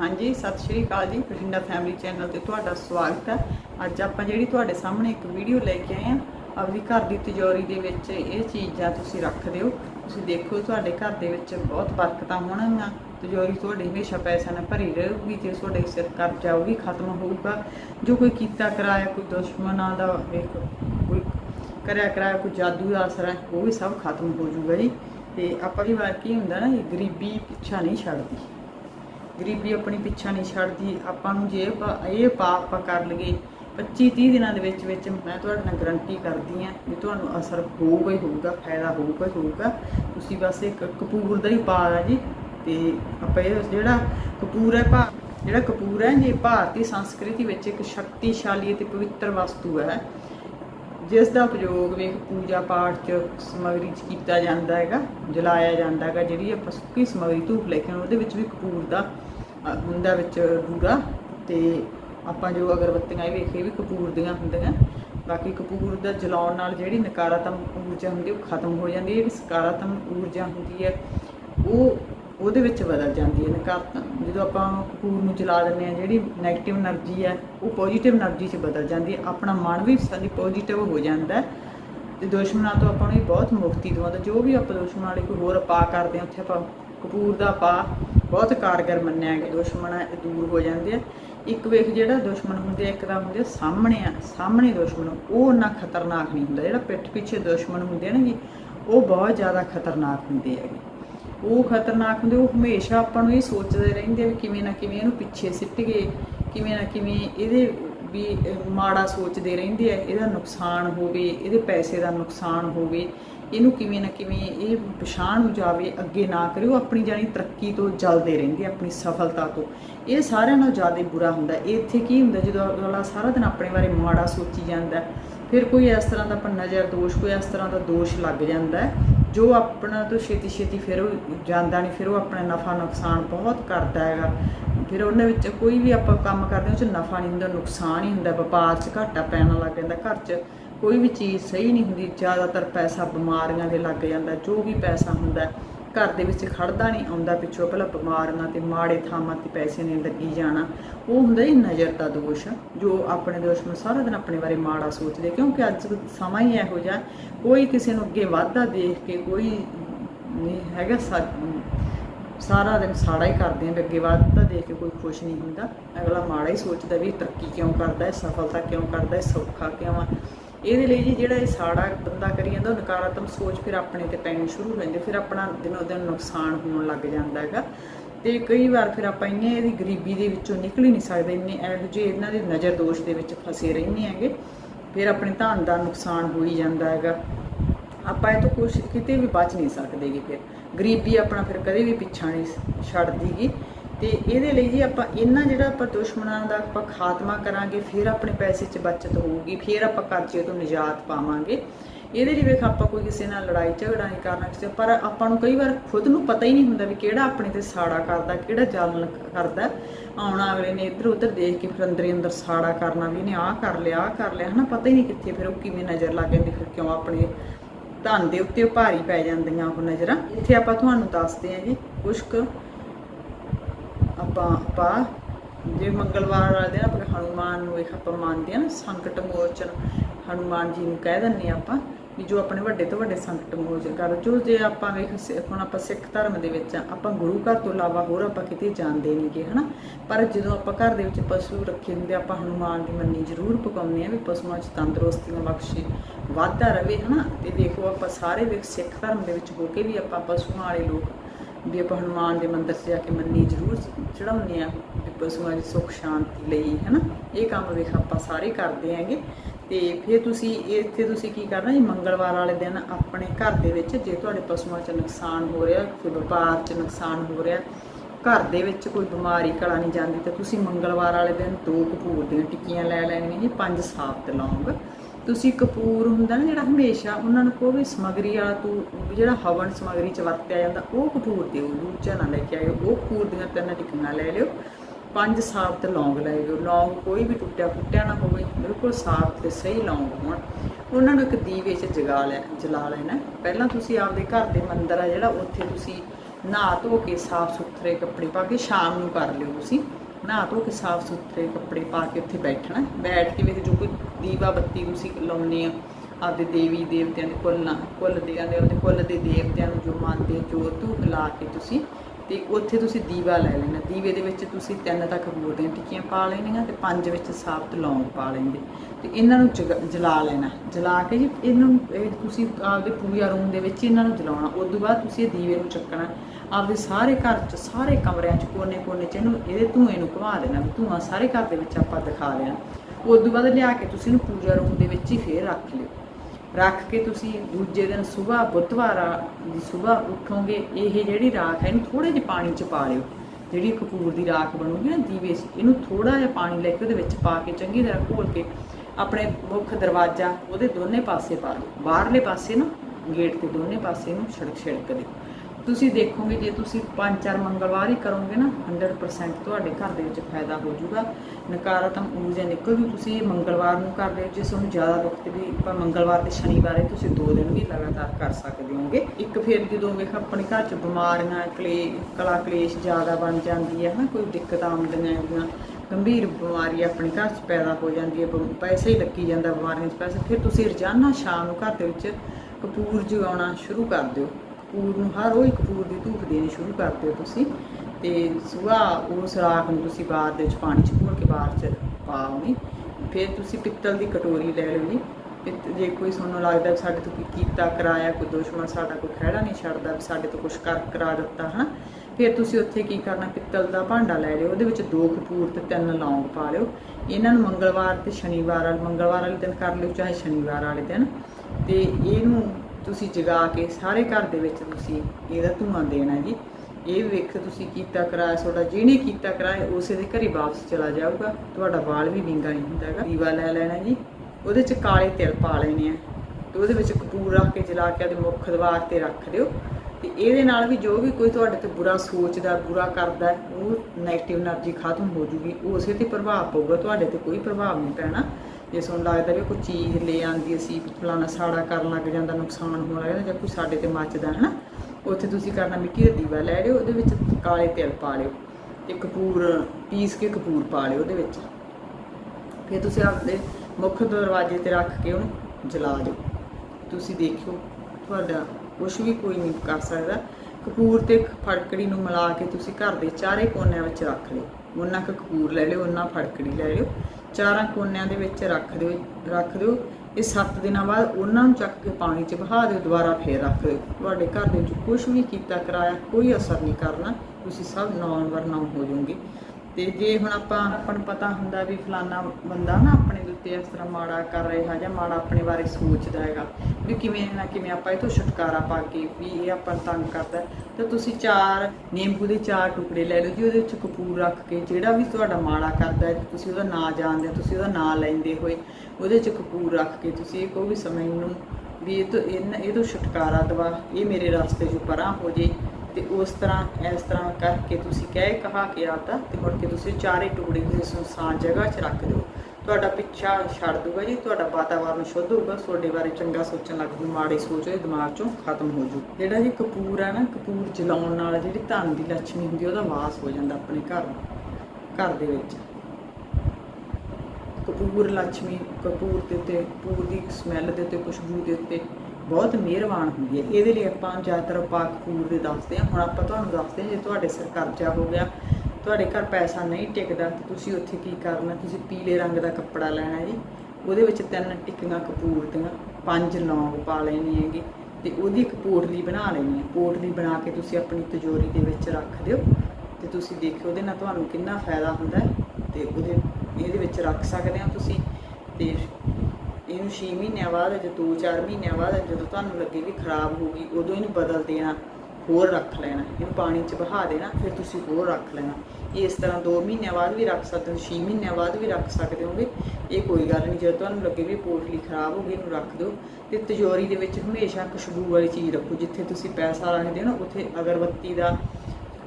ਹਾਂਜੀ, ਸਤਿ ਸ਼੍ਰੀ ਅਕਾਲ ਜੀ। ਬਠਿੰਡਾ ਫੈਮਿਲੀ ਚੈਨਲ ਤੇ ਤੁਹਾਡਾ ਸਵਾਗਤ ਹੈ। ਅੱਜ ਆਪਾਂ ਜਿਹੜੀ ਤੁਹਾਡੇ ਸਾਹਮਣੇ ਇੱਕ ਵੀਡੀਓ ਲੈ ਕੇ ਆਏ ਆ ਆਪਦੀ ਘਰ ਦੀ ਤਿਜੋਰੀ ਦੇ ਵਿੱਚ ਇਹ ਚੀਜ਼ਾਂ ਤੁਸੀਂ ਰੱਖ ਦਿਓ। ਤੁਸੀਂ ਦੇਖੋ, ਤੁਹਾਡੇ ਘਰ ਦੇ ਵਿੱਚ ਬਹੁਤ ਬਰਕਤਾਂ ਹੋਣਗੀਆਂ। ਤਿਜੋਰੀ ਤੁਹਾਡੇ ਹਮੇਸ਼ਾ ਪੈਸਿਆਂ ਨਾਲ ਭਰੀ ਰਹੂਗੀ ਜੇ ਤੁਹਾਡੇ ਸਿਰ ਕਰਜ਼ਾ ਉਹ ਵੀ ਖਤਮ ਹੋਊਗਾ। ਜੋ ਕੋਈ ਕੀਤਾ ਕਰਾਇਆ, ਕੋਈ ਦੁਸ਼ਮਣਾਂ ਦਾ ਵੇਖ, ਕੋਈ ਕਰਿਆ ਕਰਾਇਆ, ਕੋਈ ਜਾਦੂ ਦਾ ਅਸਰ ਹੈ, ਉਹ ਵੀ ਸਭ ਖਤਮ ਹੋ ਜਾਊਗਾ ਜੀ। ਤੇ ਆਪਾਂ ਵੀ ਵਾਰ ਕੀ ਹੁੰਦਾ ਨਾ, ਇਹ ਗਰੀਬੀ ਪਿੱਛਾ ਨਹੀਂ ਛੱਡਦੀ। ਗਰੀਬੀ ਆਪਣੀ ਪਿੱਛਾ ਨਹੀਂ ਛੱਡਦੀ। ਆਪਾਂ ਨੂੰ ਜੇ ਆਪਾਂ ਇਹ ਪਾਪ ਆਪਾਂ ਕਰ ਲਈਏ 25 30 ਦਿਨਾਂ ਦੇ ਵਿੱਚ ਵਿੱਚ ਮੈਂ ਤੁਹਾਡੇ ਨਾਲ ਗਰੰਟੀ ਕਰਦੀ ਆ ਵੀ ਤੁਹਾਨੂੰ ਅਸਰ ਹੋਊਗਾ ਹੀ ਹੋਊਗਾ, ਫਾਇਦਾ ਹੋਊਗਾ ਹੋਊਗਾ। ਤੁਸੀਂ ਬਸ ਇੱਕ ਕਪੂਰ ਦਾ ਹੀ ਪਾ ਆ ਜੀ। ਤੇ ਆਪਾਂ ਇਹ ਜਿਹੜਾ ਕਪੂਰ ਹੈ ਭਾ, ਜਿਹੜਾ ਕਪੂਰ ਹੈ, ਇਹ ਭਾਰਤੀ ਸੰਸਕ੍ਰਿਤੀ ਵਿੱਚ ਇੱਕ ਸ਼ਕਤੀਸ਼ਾਲੀ ਅਤੇ ਪਵਿੱਤਰ ਵਸਤੂ ਹੈ। ਜਿਸ ਦਾ ਉਪਯੋਗ ਵੇਖ ਪੂਜਾ ਪਾਠ ਚ ਸਮਗਰੀ ਚ ਕੀਤਾ ਜਾਂਦਾ ਹੈਗਾ, ਜਲਾਇਆ ਜਾਂਦਾ ਹੈਗਾ, ਜਿਹੜੀ ਆਪਾਂ ਸੁੱਕੀ ਸਮਗਰੀ, ਧੂਪ ਲੈ ਕੇ ਉਹਦੇ ਵਿੱਚ ਵੀ ਕਪੂਰ ਦਾ ਹੁੰਦਾ ਵਿੱਚ ਬੂਰਾ ਤੇ ਆਪਾਂ ਜੋ ਅਗਰਬੱਤੀਆਂ ਇਹ ਵੇਖੇ ਵੀ ਕਪੂਰ ਦੀਆਂ ਹੁੰਦੀਆਂ। ਬਾਕੀ ਕਪੂਰ ਦਾ ਜਲਾਉਣ ਨਾਲ ਜਿਹੜੀ ਨਕਾਰਾਤਮਕ ਊਰਜਾ ਹੁੰਦੀ ਉਹ ਖਤਮ ਹੋ ਜਾਂਦੀ ਹੈ, ਜਿਹੜੀ ਸਕਾਰਾਤਮਕ ਊਰਜਾ ਹੁੰਦੀ ਹੈ, ਉਹ ਉਹਦੇ ਵਿੱਚ ਬਦਲ ਜਾਂਦੀ ਹੈ। ਨਕਾਰਾਤਮਕ ਜਦੋਂ ਆਪਾਂ ਕਪੂਰ ਨੂੰ ਜਲਾ ਦਿੰਦੇ ਆ ਜਿਹੜੀ ਨੈਗੇਟਿਵ એનર્ਜੀ ਹੈ, ਉਹ ਪੋਜ਼ਿਟਿਵ એનર્ਜੀ 'ਚ ਬਦਲ ਜਾਂਦੀ ਹੈ। ਆਪਣਾ ਮਨ ਵੀ ਸਾਡੀ ਪੋਜ਼ਿਟਿਵ ਹੋ ਜਾਂਦਾ ਤੇ ਦੁਸ਼ਮਣਾਂ ਤੋਂ ਆਪਾਂ ਨੂੰ ਬਹੁਤ ਮੁਕਤੀ ਦਵਾਉਂਦਾ। ਜੋ ਵੀ ਆਪਾਂ ਦੁਸ਼ਮਣਾਂ ਵਾਲੇ ਕੋਈ ਹੋਰ ਪਾ ਕਰਦੇ ਆ ਉੱਥੇ ਆਪਾਂ ਕਪੂਰ ਦਾ ਪਾ ਬਹੁਤ ਕਾਰਗਰ ਮੰਨਿਆ ਗਿਆ। ਦੁਸ਼ਮਣਾਂ ਦੂਰ ਹੋ ਜਾਂਦੇ ਆ। ਇੱਕ ਵੇਖ ਜਿਹੜਾ ਦੁਸ਼ਮਣ ਹੁੰਦੇ ਇੱਕ ਦਾ ਹੁੰਦੇ ਸਾਹਮਣੇ ਆ, ਸਾਹਮਣੇ ਦੁਸ਼ਮਣ, ਉਹ ਉਹਨਾਂ ਖਤਰਨਾਕ ਨਹੀਂ ਹੁੰਦਾ। ਜਿਹੜਾ ਪਿੱਠ ਪਿੱਛੇ ਦੁਸ਼ਮਣ ਹੁੰਦੇ ਆ ਨਾ ਜੀ, ਉਹ ਬਹੁਤ ਜ਼ਿਆਦਾ ਖਤਰਨਾਕ ਹੁੰਦੇ ਹੈਗੇ ਉਹ ਖਤਰਨਾਕ ਹੁੰਦੇ, ਉਹ ਹਮੇਸ਼ਾ ਆਪਾਂ ਨੂੰ ਇਹ ਸੋਚਦੇ ਰਹਿੰਦੇ ਆ ਵੀ ਕਿਵੇਂ ਨਾ ਕਿਵੇਂ ਇਹਨੂੰ ਪਿੱਛੇ ਸਿੱਟ ਗਏ, ਕਿਵੇਂ ਨਾ ਕਿਵੇਂ ਇਹਦੇ ਵੀ ਮਾੜਾ ਸੋਚਦੇ ਰਹਿੰਦੇ ਆ, ਇਹਦਾ ਨੁਕਸਾਨ ਹੋਵੇ, ਇਹਦੇ ਪੈਸੇ ਦਾ ਨੁਕਸਾਨ ਹੋਵੇ। ਇਹਨੂੰ ਕਿਵੇਂ ਨਾ ਕਿਵੇਂ ਇਹ ਪਛਾਣ ਨੂੰ ਜਾਵੇ, ਅੱਗੇ ਨਾ ਕਰੇ, ਉਹ ਆਪਣੀ ਜਾਨੀ ਤਰੱਕੀ ਤੋਂ ਜਲਦੇ ਰਹਿੰਦੇ ਆਪਣੀ ਸਫਲਤਾ ਤੋਂ। ਇਹ ਸਾਰਿਆਂ ਨਾਲੋਂ ਜ਼ਿਆਦਾ ਬੁਰਾ ਹੁੰਦਾ ਇੱਥੇ ਕੀ ਹੁੰਦਾ, ਜਦੋਂ ਅਗਲਾ ਸਾਰਾ ਦਿਨ ਆਪਣੇ ਬਾਰੇ ਮਾੜਾ ਸੋਚੀ ਜਾਂਦਾ ਫਿਰ ਕੋਈ ਇਸ ਤਰ੍ਹਾਂ ਦਾ ਆਪਾਂ ਨਜ਼ਰ ਦੋਸ਼, ਕੋਈ ਇਸ ਤਰ੍ਹਾਂ ਦਾ ਦੋਸ਼ ਲੱਗ ਜਾਂਦਾ ਜੋ ਆਪਣਾ ਤੋਂ ਛੇਤੀ ਛੇਤੀ ਫਿਰ ਉਹ ਜਾਂਦਾ ਨਹੀਂ, ਫਿਰ ਉਹ ਆਪਣਾ ਨਫਾ ਨੁਕਸਾਨ ਬਹੁਤ ਕਰਦਾ ਹੈਗਾ। ਫਿਰ ਉਹਨਾਂ ਵਿੱਚ ਕੋਈ ਵੀ ਆਪਾਂ ਕੰਮ ਕਰਦੇ ਉਹ ਚ ਨਫਾ ਨਹੀਂ ਹੁੰਦਾ, ਨੁਕਸਾਨ ਹੀ ਹੁੰਦਾ, ਵਪਾਰ 'ਚ ਘਾਟਾ ਪੈਣ ਲੱਗ ਜਾਂਦਾ, ਘਰ 'ਚ ਕੋਈ ਵੀ ਚੀਜ਼ ਸਹੀ ਨਹੀਂ ਹੁੰਦੀ, ਜ਼ਿਆਦਾਤਰ ਪੈਸਾ ਬਿਮਾਰੀਆਂ ਦੇ ਲੱਗ ਜਾਂਦਾ, ਜੋ ਵੀ ਪੈਸਾ ਹੁੰਦਾ, ਘਰ ਦੇ ਵਿੱਚ ਖੜਦਾ ਨਹੀਂ, ਆਉਂਦਾ ਪਿੱਛੋਂ ਪਹਿਲਾਂ ਬਿਮਾਰੀਆਂ ਤੇ ਮਾੜੇ ਥਾਵਾਂ ਤੇ ਪੈਸੇ ਨਹੀਂ ਲੱਗੀ ਜਾਣਾ। ਉਹ ਹੁੰਦਾ ਹੀ ਨਜ਼ਰ ਦਾ ਦੋਸ਼, ਜੋ ਆਪਣੇ ਦੁਸ਼ਮਣ ਸਾਰਾ ਦਿਨ ਆਪਣੇ ਬਾਰੇ ਮਾੜਾ ਸੋਚਦੇ, ਕਿਉਂਕਿ ਅੱਜ ਸਮਾਂ ਹੀ ਇਹੋ ਜਿਹਾ, ਕੋਈ ਕਿਸੇ ਨੂੰ ਅੱਗੇ ਵਾਧਾ ਦੇਖ ਕੇ ਕੋਈ ਨਹੀਂ ਹੈਗਾ ਸਾਰਾ ਦਿਨ ਸਾੜਾ ਹੀ ਕਰਦੇ ਆ ਅੱਗੇ ਵਾਧਾ ਦੇਖ ਕੇ ਕੋਈ ਖੁਸ਼ ਨਹੀਂ ਹੁੰਦਾ। ਅਗਲਾ ਮਾੜਾ ਹੀ ਸੋਚਦਾ ਵੀ ਤਰੱਕੀ ਕਿਉਂ ਕਰਦਾ ਹੈ ਸਫਲਤਾ ਕਿਉਂ ਕਰਦਾ ਹੈ ਸੌਖਾ ਕਿਉਂ ਆ। ਇਹਦੇ ਲਈ ਜੀ ਜਿਹੜਾ ਇਹ ਸਾੜਾ ਬੰਦਾ ਕਰੀ ਜਾਂਦਾ, ਉਹ ਨਕਾਰਾਤਮਕ ਸੋਚ ਫਿਰ ਆਪਣੇ ਤੇ ਪੈਣੀ ਸ਼ੁਰੂ ਹੋ ਜਾਂਦੀ ਫਿਰ ਆਪਣਾ ਦਿਨੋ ਦਿਨ ਨੁਕਸਾਨ ਹੋਣ ਲੱਗ ਜਾਂਦਾ ਹੈਗਾ। ਤੇ ਕਈ ਵਾਰ ਫਿਰ ਆਪਾਂ ਇੰਨੇ ਇਹਦੀ ਗਰੀਬੀ ਦੇ ਵਿੱਚੋਂ ਨਿਕਲ ਹੀ ਨਹੀਂ ਸਕਦੇ, ਇੰਨੇ ਇਹੋ ਜਿਹੇ ਇਹਨਾਂ ਦੇ ਨਜ਼ਰ ਦੋਸ਼ ਦੇ ਵਿੱਚ ਫਸੇ ਰਹਿੰਦੇ ਹੈਗੇ, ਫਿਰ ਆਪਣੇ ਧਨ ਦਾ ਨੁਕਸਾਨ ਹੋ ਹੀ ਜਾਂਦਾ ਹੈਗਾ। ਆਪਾਂ ਇਹ ਤੋਂ ਕੁਛ ਕਿਤੇ ਵੀ ਬਚ ਨਹੀਂ ਸਕਦੇਗੇ ਫਿਰ। ਗਰੀਬੀ ਆਪਣਾ ਫਿਰ ਕਦੇ ਵੀ ਪਿੱਛਾ ਨਹੀਂ ਛੱਡਦੀਗੀ ਤੇ ਇਹਦੇ ਲਈ ਜੀ ਆਪਾਂ ਇਹਨਾਂ ਜਿਹੜਾ ਆਪਾਂ ਦੁਸ਼ਮਣਾਂ ਦਾ ਆਪਾਂ ਖਾਤਮਾ ਕਰਾਂਗੇ, ਫਿਰ ਆਪਣੇ ਪੈਸੇ 'ਚ ਬਚਤ ਹੋਊਗੀ, ਫਿਰ ਆਪਾਂ ਕਰਜ਼ੇ ਤੋਂ ਨਿਜਾਤ ਪਾਵਾਂਗੇ। ਇਹਦੇ ਲਈ ਵੇਖ ਆਪਾਂ ਕੋਈ ਕਿਸੇ ਨਾਲ ਲੜਾਈ ਝਗੜਾ ਨਹੀਂ ਕਰਨਾ ਕਿਸੇ ਪਰ ਆਪਾਂ ਨੂੰ ਕਈ ਵਾਰ ਖੁਦ ਨੂੰ ਪਤਾ ਹੀ ਨਹੀਂ ਹੁੰਦਾ ਵੀ ਕਿਹੜਾ ਆਪਣੇ ਤੇ ਸਾੜਾ ਕਰਦਾ, ਕਿਹੜਾ ਜਾਲਨ ਕਰਦਾ। ਆਉਣਾ ਅਗਲੇ ਨੇ ਇੱਧਰ ਉੱਧਰ ਦੇਖ ਕੇ ਫਿਰ ਅੰਦਰੇ ਅੰਦਰ ਸਾੜਾ ਕਰਨਾ ਵੀ ਇਹਨੇ ਆਹ ਕਰ ਲਿਆ, ਆਹ ਕਰ ਲਿਆ, ਹਨਾ? ਪਤਾ ਹੀ ਨਹੀਂ ਕਿੱਥੇ ਫਿਰ ਉਹ ਕਿਵੇਂ ਨਜ਼ਰ ਲੱਗ ਜਾਂਦੀ, ਫਿਰ ਕਿਉਂ ਆਪਣੇ ਧਨ ਦੇ ਉੱਤੇ ਉਹ ਭਾਰੀ ਪੈ ਜਾਂਦੀਆਂ ਉਹ ਨਜ਼ਰਾਂ। ਇੱਥੇ ਆਪਾਂ ਤੁਹਾਨੂੰ ਦੱਸਦੇ ਹਾਂ ਜੀ ਕੁਛ ਕੁ ਆਪਾਂ ਆਪਾਂ ਜੇ ਮੰਗਲਵਾਰ ਵਾਲੇ ਦਿਨ ਆਪਾਂ ਹਨੂਮਾਨ ਨੂੰ ਇੱਕ ਆਪਾਂ ਮੰਨਦੇ ਆ ਨਾ, ਸੰਕਟ ਮੋਚਨ, ਹਨੂਮਾਨ ਜੀ ਨੂੰ ਕਹਿ ਦਿੰਦੇ ਹਾਂ ਆਪਾਂ ਵੀ ਜੋ ਆਪਣੇ ਵੱਡੇ ਤੋਂ ਵੱਡੇ ਸੰਕਟ ਮੋਚਨ ਕਰ, ਜੋ ਜੇ ਆਪਾਂ ਵੇਖ ਹੁਣ ਆਪਾਂ ਸਿੱਖ ਧਰਮ ਦੇ ਵਿੱਚ ਆ ਆਪਾਂ ਗੁਰੂ ਘਰ ਤੋਂ ਇਲਾਵਾ ਹੋਰ ਆਪਾਂ ਕਿਤੇ ਜਾਂਦੇ ਨਹੀਂਗੇ ਹਨਾ? ਪਰ ਜਦੋਂ ਆਪਾਂ ਘਰ ਦੇ ਵਿੱਚ ਪਸ਼ੂ ਰੱਖੇ ਹੁੰਦੇ ਆਪਾਂ ਹਨੂਮਾਨ ਦੀ ਮੰਨੀ ਜ਼ਰੂਰ ਪਕਾਉਂਦੇ ਆ ਵੀ ਪਸ਼ੂਆਂ 'ਚ ਤੰਦਰੁਸਤੀਆਂ ਬਖਸ਼ੇ, ਵਾਧਾ ਰਵੇ, ਹਨਾ? ਤੇ ਦੇਖੋ ਆਪਾਂ ਸਾਰੇ ਵੇਖ ਸਿੱਖ ਧਰਮ ਦੇ ਵਿੱਚ ਹੋ ਕੇ ਵੀ ਆਪਾਂ ਪਸ਼ੂਆਂ ਵਾਲੇ ਲੋਕ ਵੀ ਆਪਾਂ ਹਨੂਮਾਨ ਦੇ ਮੰਦਿਰ 'ਚ ਜਾ ਕੇ ਮੰਨੀ ਜ਼ਰੂਰ ਚੜਾਉਂਦੇ ਆ ਵੀ ਪਸ਼ੂਆਂ ਦੀ ਸੁੱਖ, ਸ਼ਾਂਤੀ ਲਈ, ਹਨਾ? ਇਹ ਕੰਮ ਵੇਖ ਆਪਾਂ ਸਾਰੇ ਕਰਦੇ ਆਂਗੇ ਤੇ ਫਿਰ ਤੁਸੀਂ ਇੱਥੇ ਤੁਸੀਂ ਕੀ ਕਰਨਾ ਜੀ? ਮੰਗਲਵਾਰ ਵਾਲੇ ਦਿਨ ਆਪਣੇ ਘਰ ਦੇ ਵਿੱਚ ਜੇ ਤੁਹਾਡੇ ਪਸ਼ੂਆਂ 'ਚ ਨੁਕਸਾਨ ਹੋ ਰਿਹਾ, ਕੋਈ ਵਪਾਰ 'ਚ ਨੁਕਸਾਨ ਹੋ ਰਿਹਾ, ਘਰ ਦੇ ਵਿੱਚ ਕੋਈ ਬਿਮਾਰੀ, ਕਲਾ ਨਹੀਂ ਜਾਂਦੀ, ਤਾਂ ਤੁਸੀਂ ਮੰਗਲਵਾਰ ਵਾਲੇ ਦਿਨ ਦੋ ਕਪੂਰ ਦੀਆਂ ਟਿੱਕੀਆਂ ਲੈ ਲੈਣੀਆਂ ਜੀ, ਪੰਜ ਸਾਬਤ ਲੌਂਗ। ਤੁਸੀਂ ਕਪੂਰ ਹੁੰਦਾ ਨਾ ਜਿਹੜਾ ਹਮੇਸ਼ਾ ਉਹਨਾਂ ਨੂੰ ਕੋਈ ਵੀ ਸਮਗਰੀ ਵਾਲਾ ਤੂੰ ਜਿਹੜਾ ਹਵਨ ਸਮਗਰੀ ਚ ਵਰਤਿਆ ਜਾਂਦਾ, ਉਹ ਕਪੂਰ ਦਿਓ ਦੂਜਾ ਨਾ ਲੈ ਕੇ ਆਇਓ, ਉਹ ਕਪੂਰ ਦੀਆਂ ਤਿੰਨ ਟਿੱਕੀਆਂ ਲੈ ਲਿਓ, ਪੰਜ ਸਾਬਤ ਲੌਂਗ ਲੈ ਲਿਓ, ਲੌਂਗ ਕੋਈ ਵੀ ਟੁੱਟਿਆ ਫੁੱਟਿਆ ਨਾ ਹੋਵੇ, ਬਿਲਕੁਲ ਸਾਫ਼ ਤੇ ਸਹੀ ਲੌਂਗ ਹੋਣ। ਉਹਨਾਂ ਨੂੰ ਇੱਕ ਦੀਵੇ 'ਚ ਜਗਾ ਲੈ, ਜਲਾ ਲੈਣਾ। ਪਹਿਲਾਂ ਤੁਸੀਂ ਆਪਦੇ ਘਰ ਦੇ ਮੰਦਰ ਆ ਜਿਹੜਾ, ਉੱਥੇ ਤੁਸੀਂ ਨਹਾ ਧੋ ਕੇ ਸਾਫ਼ ਸੁਥਰੇ ਕੱਪੜੇ ਪਾ ਕੇ ਸ਼ਾਮ ਨੂੰ ਕਰ ਲਿਓ ਤੁਸੀਂ। ਨਹਾ ਧੋ ਕੇ ਸਾਫ਼ ਸੁਥਰੇ ਕੱਪੜੇ ਪਾ ਕੇ ਉੱਥੇ ਬੈਠਣਾ। ਬੈਠ ਕੇ ਵਿੱਚ ਜੋ ਕੋਈ ਦੀਵਾ ਬੱਤੀ ਤੁਸੀਂ ਲਾਉਣੀ ਆ ਆਪਦੇ ਦੇਵੀ ਦੇਵਤਿਆਂ ਦੇ ਕੁੱਲ ਕੁੱਲ ਦੇ ਆਂਦੇ ਉਹਦੇ ਕੁੱਲ ਦੇ ਦੇਵਤਿਆਂ ਨੂੰ ਜੋ ਮੰਨਦੇ ਜੋ ਧੂਪ ਲਾ ਕੇ ਤੁਸੀਂ ਤੇ ਉੱਥੇ ਤੁਸੀਂ ਦੀਵਾ ਲੈ ਲੈਣਾ। ਦੀਵੇ ਦੇ ਵਿੱਚ ਤੁਸੀਂ ਤਿੰਨ ਤੱਕ ਕਪੂਰ ਦੀਆਂ ਟਿੱਕੀਆਂ ਪਾ ਲੈਣੀਆਂ ਤੇ ਪੰਜ ਵਿੱਚ ਸਾਬਤ ਲੌਂਗ ਪਾ ਲੈਂਦੇ। ਤੇ ਇਹਨਾਂ ਨੂੰ ਜਗ- ਜਲਾ ਲੈਣਾ। ਜਲਾ ਕੇ ਜੀ ਇਹਨੂੰ ਇਹ ਤੁਸੀਂ ਆਪਦੇ ਪੂਜਾ ਰੂਮ ਦੇ ਵਿੱਚ ਇਹਨਾਂ ਨੂੰ ਜਲਾਉਣਾ। ਉਸ ਤੋਂ ਬਾਅਦ ਤੁਸੀਂ ਇਹ ਦੀਵੇ ਨੂੰ ਚੱਕਣਾ। ਆਪਦੇ ਸਾਰੇ ਘਰ 'ਚ, ਸਾਰੇ ਕਮਰਿਆਂ 'ਚ ਕੋਨੇ-ਕੋਨੇ 'ਚ ਇਹਨੂੰ, ਇਹਦੇ ਧੂਏ ਨੂੰ ਘੁਮਾ ਦੇਣਾ। ਵੀ ਸਾਰੇ ਘਰ ਦੇ ਵਿੱਚ ਆਪਾਂ ਦਿਖਾ ਦੇਣਾ ਉਸ ਤੋਂ ਬਾਅਦ ਲਿਆ ਕੇ ਤੁਸੀਂ ਇਹਨੂੰ ਪੂਜਾ ਰੂਮ ਦੇ ਵਿੱਚ ਹੀ ਫੇਰ ਰੱਖ ਲਿਓ। ਰੱਖ ਕੇ ਤੁਸੀਂ ਦੂਜੇ ਦਿਨ ਸਵੇਰ ਬੁੱਧਵਾਰ ਦੀ ਸਵੇਰ ਉੱਠੋਗੇ, ਇਹ ਜਿਹੜੀ ਰਾਖ ਹੈ ਇਹਨੂੰ ਥੋੜੇ ਜਿਹੇ ਪਾਣੀ 'ਚ ਪਾ ਲਿਓ। ਜਿਹੜੀ ਕਪੂਰ ਦੀ ਰਾਖ ਬਣੂਗੀ ਨਾ ਦੀਵੇ 'ਚ, ਇਹਨੂੰ ਥੋੜਾ ਜਿਹਾ ਪਾਣੀ ਲੈ ਕੇ ਉਹਦੇ ਵਿੱਚ ਪਾ ਕੇ ਚੰਗੀ ਤਰ੍ਹਾਂ ਘੋਲ ਕੇ ਆਪਣੇ ਮੁੱਖ ਦਰਵਾਜ਼ਾ ਉਹਦੇ ਦੋਨੇ ਪਾਸੇ ਪਾ ਦਿਓ। ਬਾਹਰਲੇ ਪਾਸੇ ਨਾ, ਗੇਟ ਦੇ ਦੋਨੇ ਪਾਸੇ ਨੂੰ ਛਿੜਕ ਛਿੜਕ ਦਿਓ। ਤੁਸੀਂ ਦੇਖੋਗੇ, ਜੇ ਤੁਸੀਂ ਪੰਜ ਚਾਰ ਮੰਗਲਵਾਰ ਹੀ ਕਰੋਗੇ ਨਾ 100% ਤੁਹਾਡੇ ਘਰ ਦੇ ਵਿੱਚ ਫਾਇਦਾ ਹੋ ਜਾਊਗਾ। ਨਕਾਰਾਤਮਕ ਊਰਜਾ ਨਿਕਲ ਜੂ ਤੁਸੀਂ ਮੰਗਲਵਾਰ ਨੂੰ ਕਰਦੇ ਹੋ ਜੇ ਤੁਹਾਨੂੰ ਜ਼ਿਆਦਾ ਵਕਤ ਵੀ, ਆਪਾਂ ਮੰਗਲਵਾਰ ਤੇ ਸ਼ਨੀਵਾਰ ਹੈ ਤੁਸੀਂ ਦੋ ਦਿਨ ਵੀ ਲਗਾਤਾਰ ਕਰ ਸਕਦੇ ਹੋਗੇ ਇੱਕ ਫਿਰ ਜਦੋਂ ਵੇਖ ਆਪਣੇ ਘਰ ਚ ਬਿਮਾਰੀਆਂ, ਕਲੇ, ਕਲਾ ਕਲੇਸ਼ ਜ਼ਿਆਦਾ ਬਣ ਜਾਂਦੀ ਹੈ ਨਾ ਕੋਈ ਦਿੱਕਤ ਆਉਂਦੀਆਂ ਹੈਗੀਆਂ, ਗੰਭੀਰ ਬਿਮਾਰੀ ਆਪਣੇ ਘਰ 'ਚ ਪੈਦਾ ਹੋ ਜਾਂਦੀ ਹੈ ਪੈਸੇ ਹੀ ਲੱਗੀ ਜਾਂਦਾ ਬਿਮਾਰੀਆਂ 'ਚ ਪੈਸੇ, ਫਿਰ ਤੁਸੀਂ ਰੋਜ਼ਾਨਾ ਸ਼ਾਮ ਨੂੰ ਘਰ ਦੇ ਵਿੱਚ ਕਪੂਰ ਜਗਾਉਣਾ ਸ਼ੁਰੂ ਕਰ ਦਿਓ। ਕਪੂਰ ਨੂੰ ਹਰ ਰੋਜ਼ ਕਪੂਰ ਦੀ ਧੂਪ ਦੇਣੀ ਸ਼ੁਰੂ ਕਰ ਦਿਓ ਤੁਸੀਂ ਤੇ ਸਵੇਰ ਉਸ ਰਾਖ ਨੂੰ ਤੁਸੀਂ ਬਾਅਦ ਦੇ ਵਿੱਚ ਪਾਣੀ 'ਚ ਘੋਲ ਕੇ ਬਾਹਰ 'ਚ ਪਾਓਗੇ। ਫਿਰ ਤੁਸੀਂ ਪਿੱਤਲ ਦੀ ਕਟੋਰੀ ਲੈ ਲਓ ਜੀ। ਪਿੱਤ- ਜੇ ਕੋਈ ਤੁਹਾਨੂੰ ਲੱਗਦਾ ਵੀ ਸਾਡੇ ਤੋਂ ਕੀ ਕੀਤਾ, ਕਰਾਇਆ, ਕੋਈ ਦੁਸ਼ਮਣ ਸਾਡਾ ਕੋਈ ਖਹਿੜਾ ਨਹੀਂ ਛੱਡਦਾ ਵੀ ਸਾਡੇ ਤੋਂ ਕੁਝ ਕਰ, ਕਰਾ ਦਿੱਤਾ, ਹਨਾ? ਫਿਰ ਤੁਸੀਂ ਉੱਥੇ ਕੀ ਕਰਨਾ, ਪਿੱਤਲ ਦਾ ਭਾਂਡਾ ਲੈ ਲਿਓ, ਉਹਦੇ ਵਿੱਚ ਦੋ ਕਪੂਰ ਤੇ ਤਿੰਨ ਲੌਂਗ ਪਾ ਲਿਓ। ਇਹਨਾਂ ਨੂੰ ਮੰਗਲਵਾਰ ਤੇ ਸ਼ਨੀਵਾਰ ਵਾਲੇ, ਮੰਗਲਵਾਰ ਵਾਲੇ ਦਿਨ ਕਰ ਲਿਓ, ਚਾਹੇ ਸ਼ਨੀਵਾਰ ਵਾਲੇ ਦਿਨ। ਤੇ ਇਹਨੂੰ ਤੁਸੀਂ ਜਗਾ ਕੇ ਸਾਰੇ ਘਰ ਦੇ ਵਿੱਚ ਤੁਸੀਂ ਇਹਦਾ ਧੂਆਂ ਦੇਣਾ ਜੀ। ਇਹ ਵੇਖ ਤੁਸੀਂ ਕੀਤਾ ਕਰਾਇਆ, ਤੁਹਾਡਾ ਜਿਹਨੇ ਕੀਤਾ ਕਰਾਇਆ, ਉਸੇ ਦੇ ਘਰੇ ਵਾਪਸ ਚਲਾ ਜਾਊਗਾ। ਤੁਹਾਡਾ ਵਾਲ ਵੀ ਵਿੰਗਾ ਨਹੀਂ ਹੁੰਦਾਗਾ ਦੀਵਾ ਲੈ ਲੈਣਾ ਜੀ। ਉਹਦੇ ਚ ਕਾਲੇ ਤਿਲ ਪਾ ਲੈਣੇ ਆ। ਤੇ ਉਹਦੇ ਵਿੱਚ ਕਪੂਰ ਰੱਖ ਕੇ ਜਲਾ ਕੇ ਉਹਦੇ ਮੁੱਖ ਦਵਾਰ ਤੇ ਰੱਖ ਦਿਓ। ਤੇ ਇਹਦੇ ਨਾਲ ਵੀ ਜੋ ਵੀ ਕੋਈ ਤੁਹਾਡੇ ਤੇ ਬੁਰਾ ਸੋਚਦਾ, ਬੁਰਾ ਕਰਦਾ, ਉਹ 네ਗੇਟਿਵ એનર્ਜੀ ਖਤਮ ਹੋ ਜੂਗੀ। ਉਸੇ ਤੇ ਪ੍ਰਭਾਵ ਪਊਗਾ। ਤੁਹਾਡੇ ਤੇ ਕੋਈ ਪ੍ਰਭਾਵ ਨਹੀਂ ਪੈਣਾ। ਜੇ ਤੁਹਾਨੂੰ ਲੱਗਦਾ ਵੀ ਕੋਈ ਚੀਜ਼ ਲੈ ਆਂਦੀ ਅਸੀਂ ਫਲਾਣਾ ਸਾੜਾ ਕਰਨ ਲੱਗ ਜਾਂਦਾ, ਨੁਕਸਾਨ ਹੋਣ ਲੱਗ ਜਾਂਦਾ ਜਾਂ ਕੋਈ ਸਾਡੇ ਤੇ ਮੱਚਦਾ ਹੈ ਨਾ ਉੱਥੇ ਤੁਸੀਂ ਕਰਨਾ ਮਿੱਟੀ ਦਾ ਦੀਵਾ ਲੈ ਲਿਓ, ਉਹਦੇ ਵਿੱਚ ਕਾਲੇ ਤਿਲ ਪਾ ਲਿਓ। ਤੇ ਕਪੂਰ ਪੀਸ ਕੇ ਕਪੂਰ ਪਾ ਲਿਓ ਉਹਦੇ ਵਿੱਚ। ਫਿਰ ਤੁਸੀਂ ਆਪਦੇ ਮੁੱਖ ਦਰਵਾਜ਼ੇ ਤੇ ਰੱਖ ਕੇ ਉਹਨੂੰ ਜਲਾ ਦਿਓ। ਤੁਸੀਂ ਦੇਖਿਓ, ਤੁਹਾਡਾ ਕੁਝ ਵੀ ਕੋਈ ਨਹੀਂ ਕਰ ਸਕਦਾ। ਕਪੂਰ ਤੇ ਫੜਕੜੀ ਨੂੰ ਮਿਲਾ ਕੇ ਤੁਸੀਂ ਘਰ ਦੇ ਚਾਰੇ ਕੋਨਿਆਂ ਵਿੱਚ ਰੱਖ ਲਿਓ। ਉਹਨਾਂ ਕੁ ਕਪੂਰ ਲੈ ਲਿਓ ਉਹਨਾਂ ਫੜਕੜੀ ਲੈ ਲਿਓ। ਚਾਰਾਂ ਕੋਨਿਆਂ ਦੇ ਵਿੱਚ ਰੱਖ ਦਿਓ ਰੱਖ ਦਿਓ। ਇਹ 7 ਦਿਨਾਂ ਬਾਅਦ ਉਹਨਾਂ ਨੂੰ ਚੱਕ ਕੇ ਪਾਣੀ 'ਚ ਬਹਾ ਦਿਓ, ਦੁਬਾਰਾ ਫੇਰ ਰੱਖ ਦਿਓ। ਤੁਹਾਡੇ ਘਰ ਦੇ ਵਿੱਚ ਕੁਝ ਵੀ ਕੀਤਾ, ਕਰਾਇਆ, ਕੋਈ ਅਸਰ ਨਹੀਂ ਕਰਨਾ। ਤੁਸੀਂ ਸਭ ਨੌਨ ਵਰਨਾਮ ਹੋ ਜਾਓਗੇ। ਤੇ ਜੇ ਹੁਣ ਆਪਾਂ ਆਪਾਂ ਨੂੰ ਪਤਾ ਹੁੰਦਾ ਵੀ ਫਲਾਨਾ ਬੰਦਾ ਨਾ ਆਪਣੇ ਉੱਤੇ ਇਸ ਤਰ੍ਹਾਂ ਮਾੜਾ ਕਰ ਰਿਹਾ ਜਾਂ ਮਾੜਾ ਆਪਣੇ ਬਾਰੇ ਸੋਚਦਾ ਹੈਗਾ, ਵੀ ਕਿਵੇਂ ਨਾ ਕਿਵੇਂ ਆਪਾਂ ਇਹ ਤੋਂ ਛੁਟਕਾਰਾ ਪਾ ਕੇ ਵੀ ਇਹ ਆਪਾਂ ਨੂੰ ਤੰਗ ਕਰਦਾ ਤਾਂ ਤੁਸੀਂ ਚਾਰ ਨਿੰਬੂ ਦੇ ਚਾਰ ਟੁਕੜੇ ਲੈ ਲਓ ਜੀ, ਉਹਦੇ ਵਿੱਚ ਕਪੂਰ ਰੱਖ ਕੇ ਜਿਹੜਾ ਵੀ ਤੁਹਾਡਾ ਮਾੜਾ ਕਰਦਾ ਤੁਸੀਂ ਉਹਦਾ ਨਾਂ ਜਾਣਦੇ ਹੋ, ਤੁਸੀਂ ਉਹਦਾ ਨਾਂ ਲੈਂਦੇ ਹੋਏ ਉਹਦੇ ਵਿੱਚ ਕਪੂਰ ਰੱਖ ਕੇ ਤੁਸੀਂ ਇਹ ਕਹੋ ਵੀ ਸਮੇਂ ਨੂੰ ਵੀ ਇਹ ਤੋਂ ਇਹਨਾਂ- ਇਹ ਤੋਂ ਛੁਟਕਾਰਾ ਦਵਾ, ਇਹ ਮੇਰੇ ਰਸਤੇ 'ਚੋਂ ਪਰਾਂ ਹੋ ਜੇ। ਤੇ ਉਸ ਤਰ੍ਹਾਂ, ਇਸ ਤਰ੍ਹਾਂ ਕਰਕੇ ਤੁਸੀਂ ਕਹਿ ਕਹਾ ਕੇ ਆਤਾ ਤੇ ਮੁੜ ਕੇ ਤੁਸੀਂ ਚਾਰੇ ਟੁਕੜੇ ਕਿਸੇ ਸੁਨਸਾਨ ਜਗ੍ਹਾ 'ਚ ਰੱਖ ਦਿਓ। ਤੁਹਾਡਾ ਪਿੱਛਾ ਛੱਡ ਦੂਗਾ ਜੀ, ਤੁਹਾਡਾ ਵਾਤਾਵਰਨ ਸ਼ੁੱਧ ਹੋਊਗਾ, ਤੁਹਾਡੇ ਬਾਰੇ ਚੰਗਾ ਸੋਚਣ ਲੱਗ ਪਊ ਮਾੜੀ ਸੋਚ ਇਹ ਦਿਮਾਗ 'ਚੋਂ ਖਤਮ ਹੋ ਜੂ ਜਿਹੜਾ ਜੀ ਕਪੂਰ ਹੈ ਨਾ, ਕਪੂਰ ਜਲਾਉਣ ਨਾਲ ਜਿਹੜੀ ਧਨ ਦੀ ਲక్ష్ਮੀ ਹੁੰਦੀ ਉਹਦਾ ਵਾਸ ਹੋ ਜਾਂਦਾ ਆਪਣੇ ਘਰ ਘਰ ਦੇ ਵਿੱਚ। ਕਪੂਰ ਲక్ష్ਮੀ ਕਪੂਰ ਦੇ ਉੱਤੇ, ਕਪੂਰ ਦੀ ਸਮੈਲ ਦੇ ਉੱਤੇ, ਖੁਸ਼ਬੂ ਦੇ ਉੱਤੇ ਬਹੁਤ ਮਿਹਰਬਾਨ ਹੁੰਦੀ ਹੈ। ਇਹਦੇ ਲਈ ਆਪਾਂ ਜ਼ਿਆਦਾਤਰ ਪਾਕ ਕਪੂਰ ਦੇ ਦੱਸਦੇ ਹਾਂ। ਹੁਣ ਆਪਾਂ ਤੁਹਾਨੂੰ ਦੱਸਦੇ ਹਾਂ, ਜੇ ਤੁਹਾਡੇ ਸਿਰ ਕਰਜ਼ਾ ਹੋ ਗਿਆ, ਤੁਹਾਡੇ ਘਰ ਪੈਸਾ ਨਹੀਂ ਟਿਕਦਾ, ਤਾਂ ਤੁਸੀਂ ਉੱਥੇ ਕੀ ਕਰਨਾ? ਤੁਸੀਂ ਪੀਲੇ ਰੰਗ ਦਾ ਕੱਪੜਾ ਲੈਣਾ ਜੀ। ਉਹਦੇ ਵਿੱਚ ਤਿੰਨ ਟਿੱਕੀਆਂ ਕਪੂਰ ਦੀਆਂ ਪੰਜ ਲੌਂਗ ਪਾ ਲੈਣੀ ਹੈਗੇ ਤੇ ਉਹਦੀ ਇੱਕ ਪੋਟਲੀ ਬਣਾ ਲੈਣੀ ਹੈ। ਪੋਟਲੀ ਬਣਾ ਕੇ ਤੁਸੀਂ ਆਪਣੀ ਤਿਜੋਰੀ ਦੇ ਵਿੱਚ ਰੱਖ ਦਿਓ ਤੇ ਤੁਸੀਂ ਦੇਖਿਓ ਉਹਦੇ ਨਾਲ ਤੁਹਾਨੂੰ ਕਿੰਨਾ ਫਾਇਦਾ ਹੁੰਦਾ ਹੈ ਤੇ ਉਹਦੇ, ਇਹਦੇ ਵਿੱਚ ਰੱਖ ਸਕਦੇ ਹੋ ਤੁਸੀਂ ਤੇ ਇਹਨੂੰ 6 ਮਹੀਨਿਆਂ ਬਾਅਦ ਜਾਂ 2-4 ਮਹੀਨਿਆਂ ਬਾਅਦ ਜਦੋਂ ਤੁਹਾਨੂੰ ਲੱਗੇ ਵੀ ਖਰਾਬ ਹੋ ਗਈ, ਉਦੋਂ ਇਹਨੂੰ ਬਦਲ ਦੇਣਾ, ਹੋਰ ਰੱਖ ਲੈਣਾ। ਇਹਨੂੰ ਪਾਣੀ 'ਚ ਬਹਾ ਦੇਣਾ, ਫਿਰ ਤੁਸੀਂ ਹੋਰ ਰੱਖ ਲੈਣਾ। ਇਸ ਤਰ੍ਹਾਂ 2 ਮਹੀਨਿਆਂ ਬਾਅਦ ਵੀ ਰੱਖ ਸਕਦੇ ਹੋ 6 ਮਹੀਨਿਆਂ ਬਾਅਦ ਵੀ ਰੱਖ ਸਕਦੇ ਹੋਗੇ। ਇਹ ਕੋਈ ਗੱਲ ਨਹੀਂ, ਜਦੋਂ ਤੁਹਾਨੂੰ ਲੱਗੇ ਵੀ ਪੋਟਲੀ ਖਰਾਬ ਹੋ ਗਈ, ਇਹਨੂੰ ਰੱਖ ਦਿਓ। ਤੇ ਤਿਜੋਰੀ ਦੇ ਵਿੱਚ ਹਮੇਸ਼ਾ ਖੁਸ਼ਬੂ ਵਾਲੀ ਚੀਜ਼ ਰੱਖੋ, ਜਿੱਥੇ ਤੁਸੀਂ ਪੈਸਾ ਰੱਖਦੇ ਹੋ ਨਾ ਉੱਥੇ ਅਗਰਬੱਤੀ ਦਾ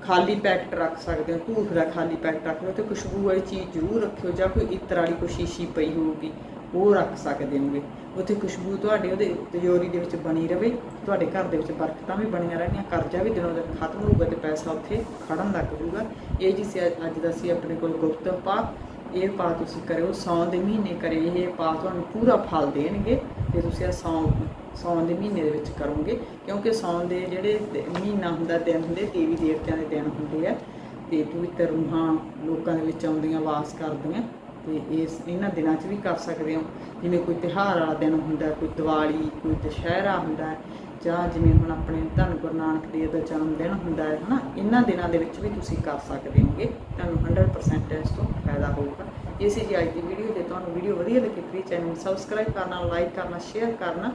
ਖਾਲੀ ਪੈਕਟ ਰੱਖ ਸਕਦੇ ਹੋ, ਧੂਫ ਦਾ ਖਾਲੀ ਪੈਕਟ ਰੱਖ ਲਓ, ਤੇ ਖੁਸ਼ਬੂ ਵਾਲੀ ਚੀਜ਼ ਜ਼ਰੂਰ ਰੱਖਿਓ, ਜਾਂ ਕੋਈ ਇਤਰ ਵਾਲੀ ਕੋਈ ਸ਼ੀਸ਼ੀ ਪਈ ਹੋਊਗੀ। ਉਹ ਰੱਖ ਸਕਦੇ ਹੋਗੇ ਉੱਥੇ ਖੁਸ਼ਬੂ ਤੁਹਾਡੇ ਉਹਦੇ ਤਿਜੋਰੀ ਦੇ ਵਿੱਚ ਬਣੀ ਰਵੇ। ਤੁਹਾਡੇ ਘਰ ਦੇ ਵਿੱਚ ਬਰਕਤਾਂ ਵੀ ਬਣੀਆਂ ਰਹਿਣੀਆਂ, ਕਰਜ਼ਾ ਵੀ ਦਿਨੋਂ ਦਿਨ ਖਤਮ ਹੋਊਗਾ ਤੇ ਪੈਸਾ ਉੱਥੇ ਖੜਨ ਲੱਗ ਜਾਊਗਾ। ਇਹ ਜੀ ਅੱਜ- ਦਾ ਸੀ ਆਪਣੇ ਕੋਲ ਗੁਪਤ ਪਾ ਇਹ ਪਾ ਤੁਸੀਂ ਕਰਿਓ, ਸੌਣ ਦੇ ਮਹੀਨੇ ਕਰੇ। ਇਹ ਪਾ ਤੁਹਾਨੂੰ ਪੂਰਾ ਫਲ ਦੇਣਗੇ ਤੇ ਤੁਸੀਂ ਇਹ ਸੌਣ ਸੌਣ ਦੇ ਮਹੀਨੇ ਦੇ ਵਿੱਚ ਕਰੋਗੇ। ਕਿਉਂਕਿ ਸੌਣ ਦੇ ਜਿਹੜੇ ਮਹੀਨਾ ਹੁੰਦਾ, ਦਿਨ ਹੁੰਦੇ, ਦੇਵੀ ਦੇਵਤਿਆਂ ਦੇ ਦਿਨ ਹੁੰਦੇ ਆ। ਤੇ ਪਵਿੱਤਰ ਰੂਹਾਂ ਲੋਕਾਂ ਦੇ ਵਿੱਚ ਆਉਂਦੀਆਂ, ਵਾਸ ਕਰਦੀਆਂ। ਤੇ ਇਸ ਇਹਨਾਂ ਦਿਨਾਂ 'ਚ ਵੀ ਕਰ ਸਕਦੇ ਹੋ। ਜਿਵੇਂ ਕੋਈ ਤਿਉਹਾਰ ਵਾਲਾ ਦਿਨ ਹੁੰਦਾ, ਕੋਈ ਦੀਵਾਲੀ, ਕੋਈ ਦੁਸ਼ਹਿਰਾ ਹੁੰਦਾ, ਜਾਂ ਜਿਵੇਂ ਹੁਣ ਆਪਣੇ ਧੰਨ ਗੁਰੂ ਨਾਨਕ ਦੇਵ ਦਾ ਜਨਮ ਦਿਨ ਹੁੰਦਾ ਹੈ, ਹਨਾ? ਇਹਨਾਂ ਦਿਨਾਂ ਦੇ ਵਿੱਚ ਵੀ ਤੁਸੀਂ ਕਰ ਸਕਦੇ ਹੋਗੇ। ਤੁਹਾਨੂੰ 100% ਇਸ ਤੋਂ ਫਾਇਦਾ ਹੋਊਗਾ। ਇਸੇ ਸੀ ਜੀ ਅੱਜ ਦੀ ਵੀਡੀਓ ਜੇ ਤੁਹਾਨੂੰ ਵੀਡੀਓ ਵਧੀਆ ਲੱਗੀ ਪਲੀਜ਼ ਚੈਨਲ ਨੂੰ ਸਬਸਕ੍ਰਾਈਬ ਕਰਨਾ ਲਾਈਕ ਕਰਨਾ ਸ਼ੇਅਰ ਕਰਨਾ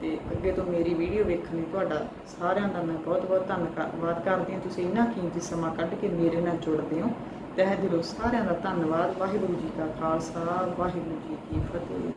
ਤੇ ਅੱਗੇ ਤੋਂ ਮੇਰੀ ਵੀਡੀਓ ਵੇਖਣ ਲਈ ਤੁਹਾਡਾ ਸਾਰਿਆਂ ਦਾ ਮੈਂ ਬਹੁਤ ਬਹੁਤ ਧੰਨਵਾਦ ਕਰਦੀ ਹਾਂ। ਤੁਸੀਂ ਇੰਨਾ ਕੀਮਤੀ ਸਮਾਂ ਕੱਢ ਕੇ ਮੇਰੇ ਨਾਲ ਜੁੜਦੇ ਹੋ। ਤਹਿ ਦਿਲੋਂ ਸਾਰਿਆਂ ਦਾ ਧੰਨਵਾਦ। ਵਾਹਿਗੁਰੂ ਜੀ ਕਾ ਖਾਲਸਾ ਵਾਹਿਗੁਰੂ ਜੀ ਕੀ ਫਤਿਹ।